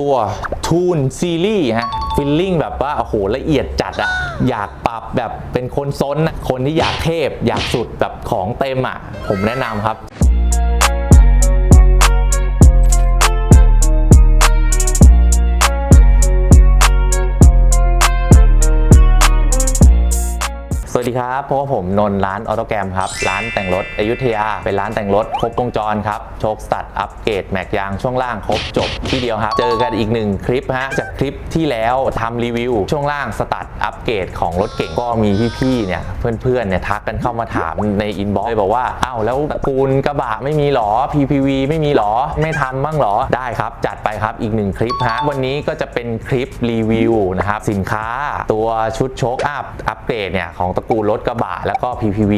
ตัวทูนซีรีส์ฮะฟิลลิ่งแบบว่าโอ้โหละเอียดจัดอะอยากปรับแบบเป็นคนซนนะคนที่อยากเทพ อยากสุดแบบของเต็มอะผมแนะนำครับ วัสดีครับพราะว่าผมนนร้านออโตแกรมครับ ร้านแต่งรถอยุธยา เป็นร้านแต่งรถครบวงจรครับ โชคสตัดอัปเกรดแม็กยางช่วงล่างครบจบที่เดียวครับ เจอกันอีกหนึ่งคลิปฮะ จากคลิปที่แล้วทำรีวิว ช่วงล่างสตัดอัปเกรดของรถเก่งก็มีพี่ๆเนี่ยเพื่อนๆเนี่ยทักกันเข้ามาถามในอินบ็อกซ์เลยบอกว่าอ้าวแล้วตระกูลกระบะไม่มีหรอ PPV ไม่มีหรอไม่ทำบ้างหรอได้ครับ จัดไปครับอีกหนึ่งคลิปฮะวันนี้ก็จะเป็นคลิปรีวิวนะครับสินค้า ตัวชุดโชคอัพอัปเกรดเนี่ยของตระกูลรถกระบะแล้วก็ PPV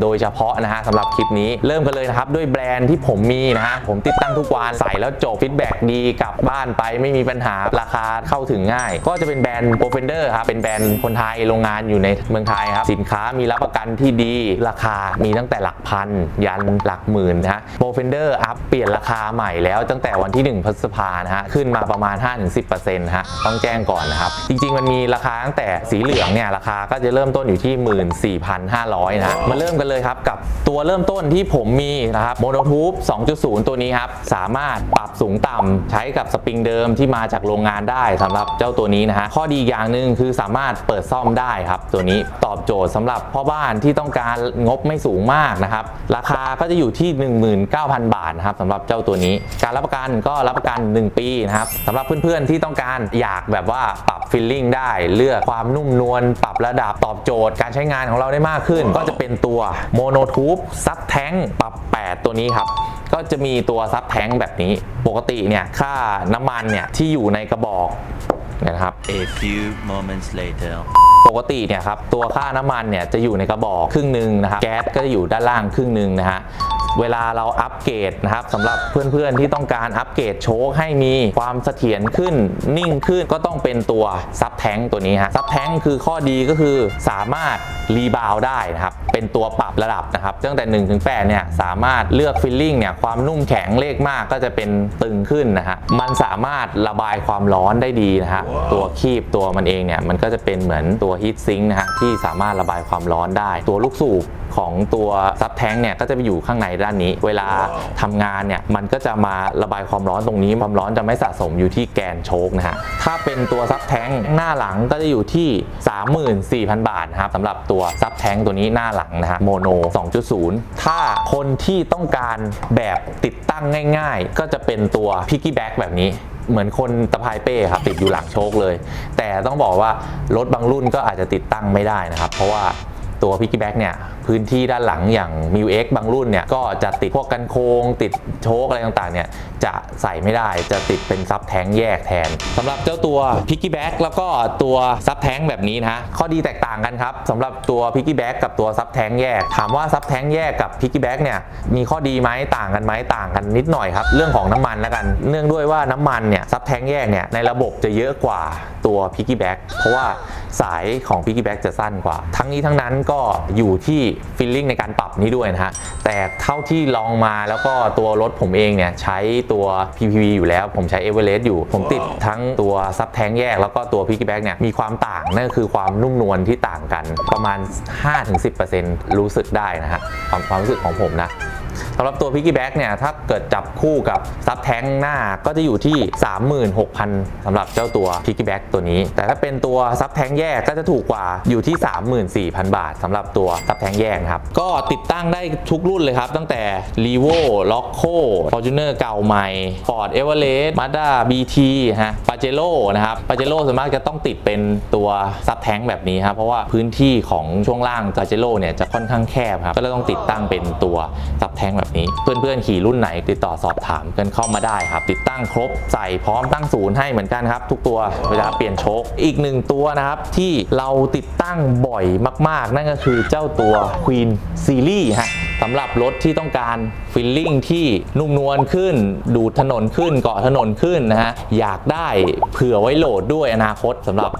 โดยเฉพาะนะฮะสำหรับคลิปนี้เริ่มกันเลยนะครับ ด้วยแบรนด์ที่ผมมีนะฮะผมติดตั้งทุกวันใส่แล้วจบฟีดแบ็กดีกลับบ้านไปไม่มีปัญหาราคาเข้าถึงง่าย ก็จะเป็นแบรนด์ p r o f e n d e r ครับเป็นแบรนด์คนไทยโรงงานอยู่ในเมืองไทยครับสินค้ามีรับประกันที่ดีราคามีตั้งแต่หลักพันยันหลักหมื่นนะฮะ p r o f e n d e r อัพเปลี่ยนราคาใหม่แล้วตั้งแต่วันที่ 1พฤษภานะฮะขึ้นมาประมาณ 5-10%นะฮะต้องแจ้งก่อนนะครับจริง ๆ มันมีราคาตั้งแต่สีเหลืองเนี่ยราคาก็จะเริ่มต้นอยู่ที่14,500นะฮะมาเริ่มกันเลยครับ กับตัวเริ่มต้นที่ผมมีนะครับโมโนทูบ2.0 ตัวนี้ครับ สามารถปรับสูงต่ำใช้กับสปริงเดิมที่มาจากโรงงานได้สำหรับเจ้าตัวนี้นะฮะข้อดีอย่างหนึ่งคือสามารถเปิดซ่อมได้ครับ ตัวนี้ตอบโจทย์สำหรับพ่อบ้านที่ต้องการงบไม่สูงมากนะครับ ราคาก็จะอยู่ที่ 19,000 บาทนะครับสำหรับเจ้าตัวนี้ การรับประกันก็รับประกัน 1 ปีนะครับสำหรับเพื่อนๆที่ต้องการอยากแบบว่าปรับฟิลลิ่งได้ เลือกความนุ่มนวลปรับระดับตอบโจทย์การใช้งานของเราได้มากขึ้น ก็จะเป็นตัวโมโนทูบซับแท้งปรับ 8 ตัวนี้ครับ ก็จะมีตัวซับแท้งแบบนี้ ปกติเนี่ยค่าน้ำมันเนี่ยที่อยู่ในกระบอกเนยนะครับ A few moments later. ปกติเนี่ยครับตัวค่าน้ำมันเนี่ยจะอยู่ในกระบอกครึ่งหนึ่งนะครับแก๊สก็จะอยู่ด้านล่างครึ่งหนึ่งนะฮะ เวลาเราอัปเกรดนะครับสำหรับเพื่อนๆที่ต้องการอัปเกรดโชคให้มีความเสถียรขึ้นนิ่งขึ้นก็ต้องเป็นตัวซับแท้งตัวนี้ฮะซับแท้งคือข้อดีก็คือสามารถรีบาวได้นะครับเป็นตัวปรับระดับนะครับตั้งแต่1ถึง8เนี่ยสามารถเลือกฟิลลิ่งเนี่ยความนุ่มแข็งเลขมากก็จะเป็นตึงขึ้นนะฮะมันสามารถระบายความร้อนได้ดีนะฮะตัวคีบตัวมันเองเนี่ยมันก็จะเป็นเหมือนตัวฮีทซิงค์นะฮะที่สามารถระบายความร้อนได้ ตัวลูกสูบของตัวซับแท้งเนี่ยก็จะไปอยู่ข้างในด้านนี้ เวลาทำงานเนี่ยมันก็จะมาระบายความร้อนตรงนี้ความร้อนจะไม่สะสมอยู่ที่แกนโชคนะฮะถ้าเป็นตัวซับแท้งหน้าหลังก็จะอยู่ที่ 34,000 บาทนะครับสำหรับตัวซับแท้งตัวนี้หน้าหลังนะฮะโมโน 2.0 ถ้าคนที่ต้องการแบบติดตั้งง่ายๆ ก็จะเป็นตัวพิกกี้แบ็กแบบนี้เหมือนคนตะพายเป้ครับติดอยู่หลังโชคเลย แต่ต้องบอกว่ารถบางรุ่นก็อาจจะติดตั้งไม่ได้นะครับ เพราะว่าตัวพิกกี้แบ็กเนี่ย พื้นที่ด้านหลังอย่าง m ิว X บางรุ่นเนี่ยก็จะติดพวกกันโคงติดโชคอะไรต่างๆเนี่ยจะใส่ไม่ได้จะติดเป็นซับแท้งแยกแทนสำหรับเจ้าตัวพิกกี้แบ็กแล้วก็ตัวซับแท้งแบบนี้นะข้อดีแตกต่างกันครับสำหรับตัวพิกกี้แบ็กกับตัวซับแท้งแยก ถามว่าซับแท้งแยกกับพิกกี้แบ็กเนี่ยมีข้อดีไหมต่างกันไหมต่างกันนิดหน่อยครับ เรื่องของน้ำมันแล้วกัน เนื่องด้วยว่าน้ำมันเนี่ยซับแท้งแยกเนี่ยในระบบจะเยอะกว่าตัวพิกกี้แบ็กเพราะว่าสายของพิกกี้แบ็กจะสั้นกว่า ทั้งนี้ทั้งนั้นก็อยู่ที่ฟิลลิ่งในการปรับนี้ด้วยนะฮะแต่เท่าที่ลองมาแล้วก็ตัวรถผมเองเนี่ยใช้ตัว PPV อยู่แล้ว ผมใช้ e v e r e s t อยู่ ผมติดทั้งตัวซับแท้งแยกแล้วก็ตัวพิกกี้แบ็กเนี่ยมีความต่างนั่นคือความนุ่มนวลที่ต่างกันประมาณ 5-10%รู้สึกได้นะฮะความความรู้สึกของผมนะ สำหรับตัวพิกกี้แบ็กเนี่ยถ้าเกิดจับคู่กับซับแท้งหน้าก็จะอยู่ที่ 36,000สำหรับเจ้าตัวพิกกี้แบ็กตัวนี้ แต่ถ้าเป็นตัวซับแท้งแยกก็จะถูกกว่าอยู่ที่ 34,000 บาทสำหรับตัวซับแท้งแยกครับก็ติดตั้งได้ทุกรุ่นเลยครับ ตั้งแต่ r e v o l o c o Fortuner เก่าใหม่ Ford Everest Mazda BT ฮะ Pajero นะครับ Pajero ส่วนมากจะต้องติดเป็นตัวซับแท้งแบบนี้ครับเพราะว่าพื้นที่ของช่วงล่าง Pajero เนี่ยจะค่อนข้างแคบครับก็เลยต้องติดตั้งเป็นตัวซับแท้งแบบนี้ เพื่อนๆขี่รุ่นไหนติดต่อสอบถามกันเข้ามาได้ครับ ติดตั้งครบใส่พร้อมตั้งศูนย์ให้เหมือนกันครับ ทุกตัวเวลาเปลี่ยนโชคอีกหนึ่งตัวนะครับ ที่เราติดตั้งบ่อยมาก ๆ นั่นก็คือเจ้าตัว Queen Series ฮะสำหรับรถที่ต้องการฟิลลิ่งที่นุ่มนวลขึ้น ดูดถนนขึ้นเกาะถนนขึ้นนะฮะอยากได้เผื่อไว้โหลดด้วยอนาคตสำหรับ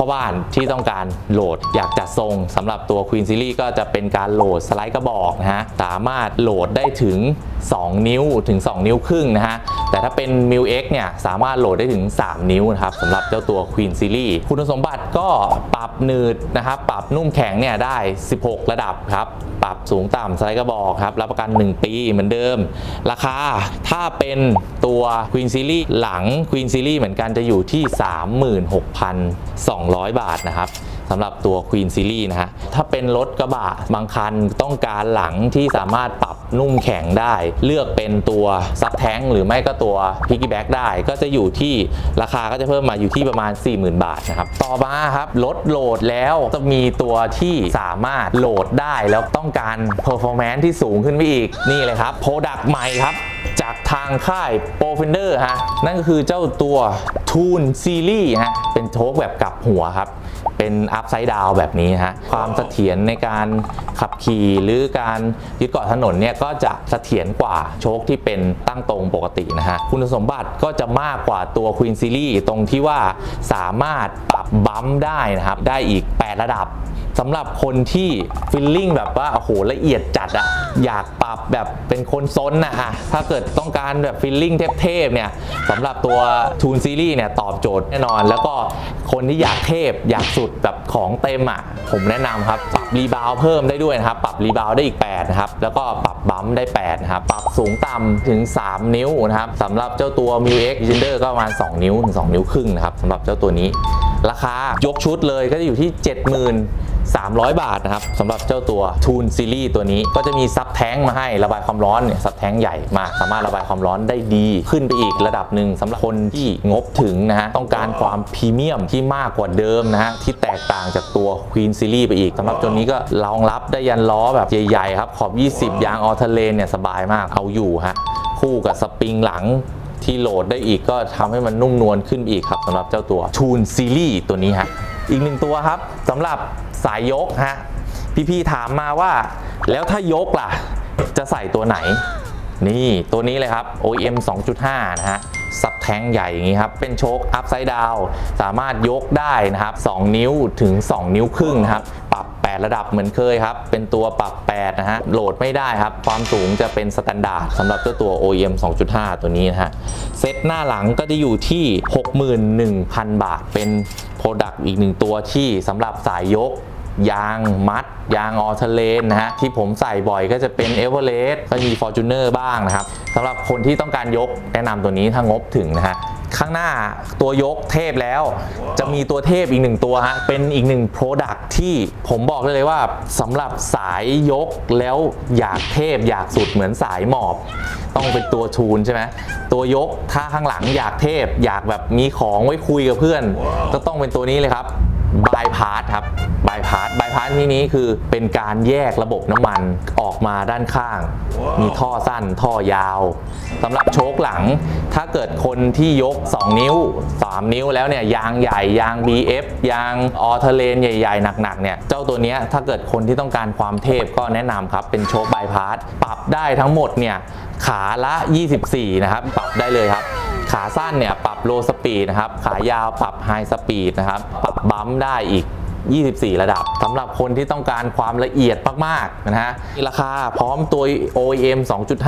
พ่อบ้านที่ต้องการโหลดอยากจัดทรงสำหรับตัว Queen Series ก็จะเป็นการโหลดสไลด์กระบอกนะฮะสามารถโหลดได้ถึง 2 นิ้วถึง 2 นิ้วครึ่งนะฮะแต่ถ้าเป็น m i l X เนี่ยสามารถโหลดได้ถึง 3 นิ้วนะครับสำหรับเจ้าตัว Queen Series คุณสมบัติก็ปรับหนืดนะครับปรับนุ่มแข็งเนี่ยได้ 16 ระดับครับปรับสูงต่ำสไลด์กระบอกครับรับประกัน 1 ปีเหมือนเดิม ราคาถ้าเป็นตัว Queen Series หลัง Queen Series เหมือนกันจะอยู่ที่200 บาทนะครับสำหรับตัว Queen Series นะฮะถ้าเป็นรถกระบะบางคันต้องการหลังที่สามารถปรับนุ่มแข็งได้ เลือกเป็นตัวซับแท้งหรือไม่ก็ตัว Piggyback ได้ ก็จะอยู่ที่ราคาก็จะเพิ่มมาอยู่ที่ประมาณ 40,000 บาทนะครับต่อมาครับรถโหลดแล้วจะมีตัวที่สามารถโหลดได้แล้วต้องการ performance ที่สูงขึ้นไปอีกนี่เลยครับ Product ใหม่ครับจากทางค่าย p r o f e n d e r ฮะนั่นก็คือเจ้าตัว Tune Series ฮะ เป็นโชคแบบกลับหัวครับ เป็นอัพไซด์ดาวแบบนี้ฮะ ความเสถียรในการขับขี่หรือการยึดเกาะถนนเนี่ยก็จะเสถียรกว่าโชคที่เป็นตั้งตรงปกตินะฮะ คุณสมบัติก็จะมากกว่าตัว Queen Series ตรงที่ว่าสามารถปรับบัมได้นะครับ ได้อีก 8 ระดับ สำหรับคนที่ฟิลลิ่งแบบว่าโอ้โหละเอียดจัดอะอยากปรับแบบเป็นคนซนนะอะถ้าเกิดต้องการแบบฟิลลิ่งเทพๆเนี่ยสำหรับตัวทูนซีรีส์เนี่ยตอบโจทย์แน่นอน แล้วก็คนที่อยากเทพอยากสุดแบบของเต็มอะผมแนะนำครับปรับรีบาว์เพิ่มได้ด้วยนะครับ ปรับรีบาว์ได้อีก8นะครับแล้วก็ปรับบัมป์ได้8นะครับปรับสูงต่ำถึง 3 นิ้วนะครับสำหรับเจ้าตัว m i u X g e n d e r ก็ประมาณ 2 นิ้วถึง2นิ้วครึ่งนะครับสำหรับเจ้าตัวนี้ ราคายกชุดเลยก็จะอยู่ที่ 70,000 300 บาทนะครับสำหรับเจ้าตัว Toon Series ตัวนี้ ก็จะมีซับแท้งมาให้ระบายความร้อนเนี่ยซับแท้งใหญ่มากสามารถระบายความร้อนได้ดี ขึ้นไปอีกระดับหนึ่งสำหรับคนที่งบถึงนะฮะต้องการความพรีเมียมที่มากกว่าเดิมนะฮะที่แตกต่างจากตัว Queen Series ไปอีกสำหรับตัวนี้ก็รองรับได้ยันล้อแบบใหญ่ๆครับขอบ 20 ยางออเทเลนเนี่ยสบายมากเอาอยู่ฮะคู่กับสปริงหลังที่โหลดได้อีกก็ทำให้มันนุ่มนวลขึ้นอีกครับสำหรับเจ้าตัว Tune Series ตัวนี้ฮะ อีกหนึ่งตัวครับสำหรับสายยกฮะพี่ๆถามมาว่า แล้วถ้ายกล่ะ จะใส่ตัวไหน นี่ตัวนี้เลยครับ OEM 2.5 นะฮะซับแท้งใหญ่อย่างนี้ครับ เป็นโชคอัพไซด์ดาวสามารถยกได้นะครับ 2 นิ้วถึง 2 นิ้วครึ่งนะครับ 8 ระดับเหมือนเคยครับ เป็นตัวปรับ 8 นะฮะ โหลดไม่ได้ครับ ความสูงจะเป็นสแตนดาร์ดสำหรับเจ้าตัว OEM 2.5 ตัวนี้นะฮะ เซตหน้าหลังก็จะอยู่ที่ 61,000 บาท เป็นโปรดักต์อีกหนึ่งตัวที่สำหรับสายยกยางมัด ยางออเทเลนนะฮะ ที่ผมใส่บ่อยก็จะเป็นเอเวอเรสต์ก็มี Fortuner บ้างนะครับสำหรับคนที่ต้องการยกแนะนำตัวนี้ถ้างบถึงนะฮะ ข้างหน้าตัวยกเทพแล้ว จะมีตัวเทพอีกหนึ่งตัวฮะเป็นอีกหนึ่ง Product ที่ผมบอกได้เลยว่าสำหรับสายยกแล้วอยากเทพอยากสุดเหมือนสายหมอบ ต้องเป็นตัวทูนใช่ไหมตัวยกถ้าข้างหลังอยากเทพอยากแบบมีของไว้คุยกับเพื่อน ก็ต้องเป็นตัวนี้เลยครับ บายพาสครับบายพาสบายพาสที่นี้คือเป็นการแยกระบบน้ำมันออกมาด้านข้าง มีท่อสั้นท่อยาวสำหรับโชคหลัง ถ้าเกิดคนที่ยก 2 นิ้ว 3 นิ้วแล้วเนี่ยยางใหญ่ยาง BF ยางออเทเลนใหญ่ ๆ หนักๆเนี่ยเจ้าตัวเนี้ยถ้าเกิดคนที่ต้องการความเทพก็แนะนำครับ เป็นโชคบายพาสปรับได้ทั้งหมดเนี่ยขาละ 24 นะครับ ปรับได้เลยครับ ขาสั้นเนี่ยปรับโลสปีดนะครับ ขายาวปรับไฮสปีดนะครับ ปรับบัมป์ได้อีก 24 ระดับสำหรับคนที่ต้องการความละเอียดมากๆนะฮะราคาพร้อมตัว OEM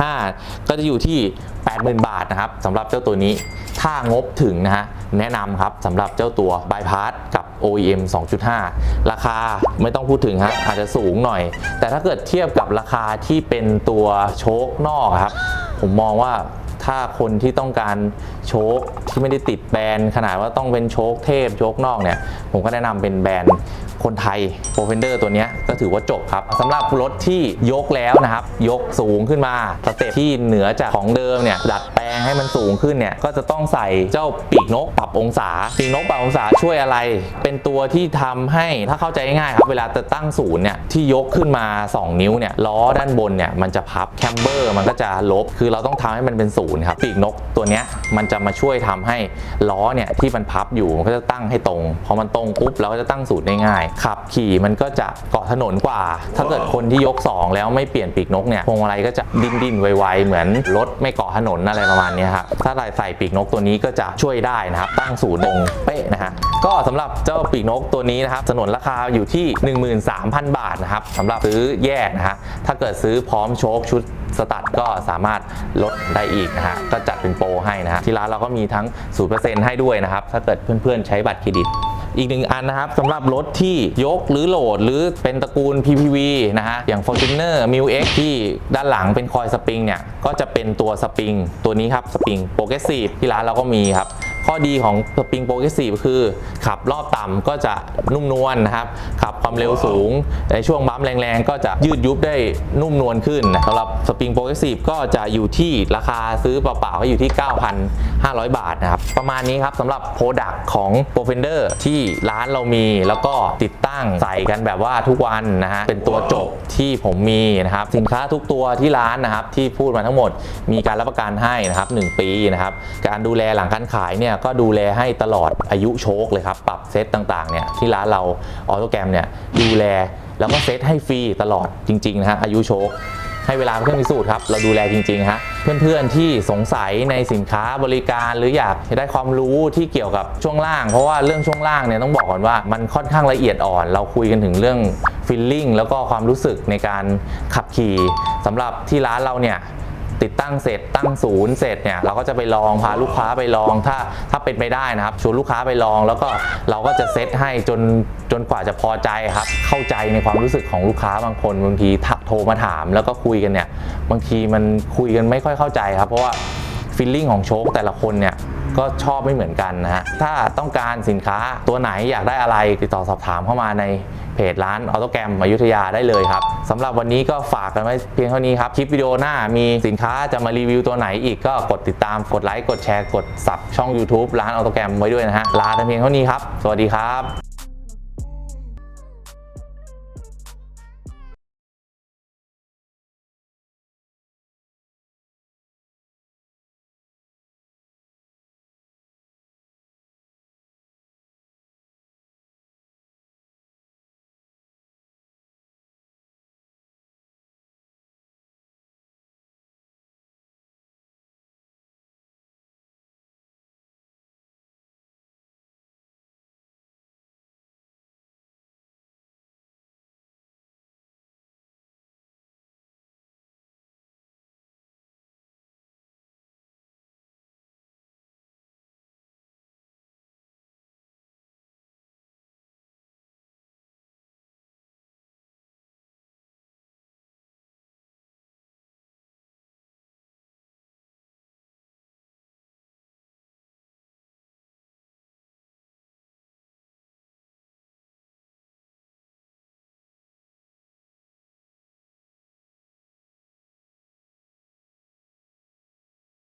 2.5 ก็จะอยู่ที่ 80,000 บาทนะครับสำหรับเจ้าตัวนี้ ถ้างบถึงนะฮะแนะนำครับสำหรับเจ้าตัว Bypass กับ OEM 2.5 ราคาไม่ต้องพูดถึงฮะอาจจะสูงหน่อย แต่ถ้าเกิดเทียบกับราคาที่เป็นตัวโชคนอกครับ ผมมองว่า ถ้าคนที่ต้องการโชคที่ไม่ได้ติดแบรนด์ขนาดว่าต้องเป็นโชคเทพโชคนอกเนี่ย ผมก็แนะนำเป็นแบรนด์คนไทย p r o f e n d e r ตัวนี้ก็ถือว่าจบครับสำหรับรถที่ยกแล้วนะครับ ยกสูงขึ้นมาสเต็ปที่เหนือจากของเดิมเนี่ยดัดแปลงให้มันสูงขึ้นเนี่ยก็จะต้องใส่เจ้าปีกนกปรับองศาปีกนกปรับองศาช่วยอะไร เป็นตัวที่ทำให้ถ้าเข้าใจง่ายครับ เวลาจะตั้งศูนย์เนี่ยที่ยกขึ้นมา 2 นิ้วเนี่ยล้อด้านบนเนี่ยมันจะพับแคมเบอร์มันก็จะลบคือเราต้องทำให้มันเป็นศูน0ครับปีกนกตัวนี้มันจะมาช่วยทำให้ล้อเนี่ยที่มันพับอยู่มันก็จะตั้งให้ตรงพอมันตรงปุ๊บเราก็จะตั้งศูนย์ได้ง่ายขับขี่มันก็จะเกาะถนนกว่า ถ้าเกิดคนที่ยก 2 แล้วไม่เปลี่ยนปีกนกเนี่ยพวงมาลัยก็จะดิ้นดิ้นๆไวๆเหมือนรถไม่เกาะถนนอะไรประมาณนี้ครับถ้าใส่ใส่ปีกนกตัวนี้ก็จะช่วยได้นะครับตั้งศูนย์ตรงเป๊ะนะฮะก็สำหรับเจ้าปีกนกตัวนี้นะครับสนนราคาอยู่ที่ 13,000 บาทนะครับสำหรับซื้อแยกนะฮะถ้าเกิดซื้อพร้อมโชคชุดสตัดก็สามารถลดได้อีกนะฮะก็จัดเป็นโปรให้นะฮะที่ร้านเราก็มีทั้ง 0%ให้ด้วยนะครับ ถ้าเกิดเพื่อนๆ ใช้บัตรเครดิตอีกหนึ่งอันนะครับสำหรับรถที่ยกหรือโหลดหรือเป็นตระกูล PPV นะฮะอย่าง Fortuner m i l X ที่ด้านหลังเป็นคอยสปริงเนี่ย ก็จะเป็นตัวสปริงตัวนี้ครับสปริงโปรเกรสซีฟที่ร้านเราก็มีครับ ข้อดีของสปริงโปรเกรสซีฟคือ ขับรอบต่ำก็จะนุ่มนวลนะครับขับ ความเร็วสูง ในช่วงบัมแรงๆ ก็จะยืดยุบได้นุ่มนวลขึ้นสำหรับสปริงโปรเกรสซีฟก็จะอยู่ที่ราคาซื้อเปล่าๆก็อยู่ที่ 9,500 บาทนะครับประมาณนี้ครับสำหรับโปรดักของ p r o f e n d e r ที่ร้านเรามีแล้วก็ติดตั้งใส่กันแบบว่าทุกวันนะฮะเป็นตัวจบที่ผมมีนะครับสินค้าทุกตัวที่ร้านนะครับที่พูดมาทั้งหมดมีการรับประกันให้นะครับ1ปีนะครับการดูแลหลังการขายเนี่ยก็ดูแลให้ตลอดอายุโชคเลยครับปรับเซตต่างๆเนี่ยที่ร้านเราออโตแกรมเนี่ยดูแล แล้วก็เซตให้ฟรีตลอดจริงๆนะฮะอายุโชคให้เวลาเป็นเครื่องพิสูจน์ครับเราดูแลจริงๆฮะเพื่อนๆที่สงสัยในสินค้าบริการหรืออยากได้ความรู้ที่เกี่ยวกับช่วงล่าง เพราะว่าเรื่องช่วงล่างเนี่ยต้องบอกก่อนว่ามันค่อนข้างละเอียดอ่อน เราคุยกันถึงเรื่องฟิลลิ่งแล้วก็ความรู้สึกในการขับขี่สำหรับที่ร้านเราเนี่ย ติดตั้งเสร็จตั้งศูนย์เสร็จเนี่ยเราก็จะไปลองพาลูกค้าไปลองถ้าถ้าเป็นไปได้นะครับชวนลูกค้าไปลองแล้วก็เราก็จะเซตให้จนจนกว่าจะพอใจครับ เข้าใจในความรู้สึกของลูกค้าบางคนบางทีโทรมาถามแล้วก็คุยกันเนี่ยบางทีมันคุยกันไม่ค่อยเข้าใจครับ เพราะว่าฟีลลิ่งของโชคแต่ละคนเนี่ย ก็ชอบไม่เหมือนกันนะฮะ ถ้าต้องการสินค้าตัวไหนอยากได้อะไรติดต่อสอบถามเข้ามาในเพจร้านออโตแกรมอยุธยาได้เลยครับสำหรับวันนี้ก็ฝากกันไว้เพียงเท่านี้ครับ คลิปวิดีโอหน้ามีสินค้าจะมารีวิวตัวไหนอีกก็กดติดตามกดไลค์กดแชร์กดสับช่อง YouTube ร้านออโตแกรมไว้ด้วยนะฮะลาแต่เพียงเท่านี้ครับ สวัสดีครับ